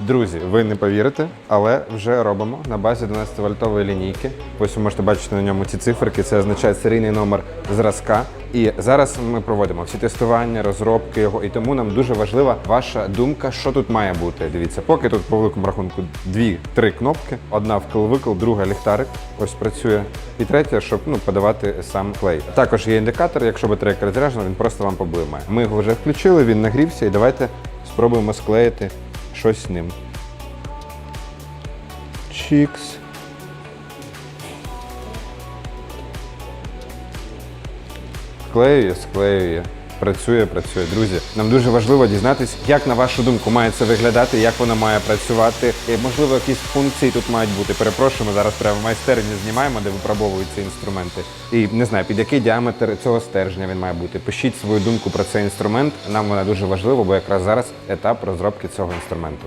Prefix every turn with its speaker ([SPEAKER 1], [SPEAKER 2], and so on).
[SPEAKER 1] Друзі, ви не повірите, але вже робимо на базі 12-вольтової лінійки. Ось ви можете бачити на ньому ці циферки. Це означає серійний номер зразка. І зараз ми проводимо всі тестування, розробки його. І тому нам дуже важлива ваша думка, що тут має бути. Дивіться, поки тут по великому рахунку дві-три кнопки: одна вкл-викл, друга ліхтарик. Ось працює. І третя, щоб ну подавати сам клей. Також є індикатор, якщо батарейка розряджена, він просто вам поблимає. Ми його вже включили, він нагрівся, і давайте спробуємо склеїти щось з ним. Чікс. Склеює, склеює. Працює, працює. Друзі, нам дуже важливо дізнатись, як на вашу думку має це виглядати, як вона має працювати. І, можливо, якісь функції тут мають бути. Перепрошуємо, зараз прямо в майстерні знімаємо, де випробовуються інструменти. І не знаю, під який діаметр цього стержня він має бути. Пишіть свою думку про цей інструмент. Нам вона дуже важлива, бо якраз зараз етап розробки цього інструменту.